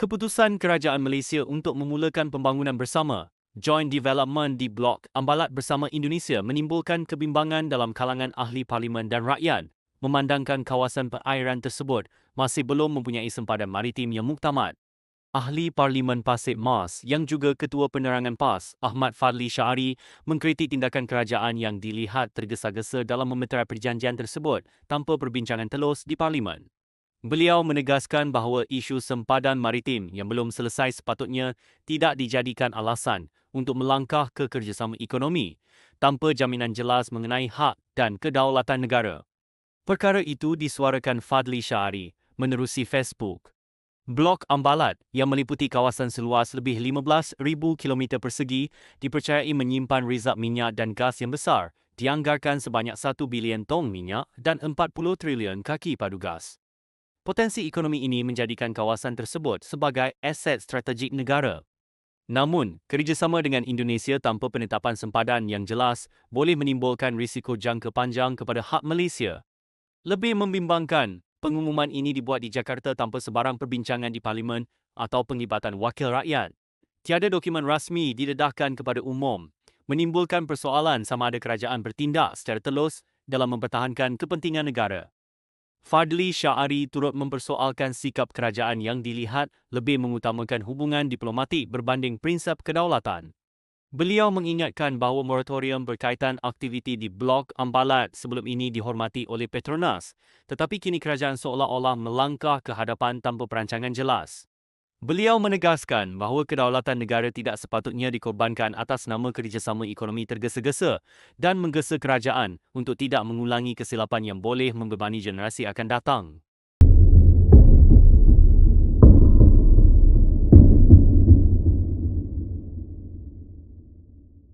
Keputusan Kerajaan Malaysia untuk memulakan pembangunan bersama Joint Development di Blok Ambalat bersama Indonesia menimbulkan kebimbangan dalam kalangan ahli parlimen dan rakyat memandangkan kawasan perairan tersebut masih belum mempunyai sempadan maritim yang muktamad. Ahli Parlimen Pasir Mas yang juga Ketua Penerangan PAS, Ahmad Fadli Syari, mengkritik tindakan kerajaan yang dilihat tergesa-gesa dalam memeterai perjanjian tersebut tanpa perbincangan telus di Parlimen. Beliau menegaskan bahawa isu sempadan maritim yang belum selesai sepatutnya tidak dijadikan alasan untuk melangkah ke kerjasama ekonomi tanpa jaminan jelas mengenai hak dan kedaulatan negara. Perkara itu disuarakan Fadli Syari menerusi Facebook. Blok Ambalat yang meliputi kawasan seluas lebih 15,000 km persegi dipercayai menyimpan rizab minyak dan gas yang besar dianggarkan sebanyak 1 bilion tong minyak dan 40 trilion kaki padu gas. Potensi ekonomi ini menjadikan kawasan tersebut sebagai aset strategik negara. Namun, kerjasama dengan Indonesia tanpa penetapan sempadan yang jelas boleh menimbulkan risiko jangka panjang kepada hak Malaysia. Lebih membimbangkan, pengumuman ini dibuat di Jakarta tanpa sebarang perbincangan di Parlimen atau penglibatan wakil rakyat. Tiada dokumen rasmi didedahkan kepada umum, menimbulkan persoalan sama ada kerajaan bertindak secara telus dalam mempertahankan kepentingan negara. Fadli Syari turut mempersoalkan sikap kerajaan yang dilihat lebih mengutamakan hubungan diplomatik berbanding prinsip kedaulatan. Beliau mengingatkan bahawa moratorium berkaitan aktiviti di Blok Ambalat sebelum ini dihormati oleh Petronas, tetapi kini kerajaan seolah-olah melangkah ke hadapan tanpa perancangan jelas. Beliau menegaskan bahawa kedaulatan negara tidak sepatutnya dikorbankan atas nama kerjasama ekonomi tergesa-gesa dan menggesa kerajaan untuk tidak mengulangi kesilapan yang boleh membebani generasi akan datang.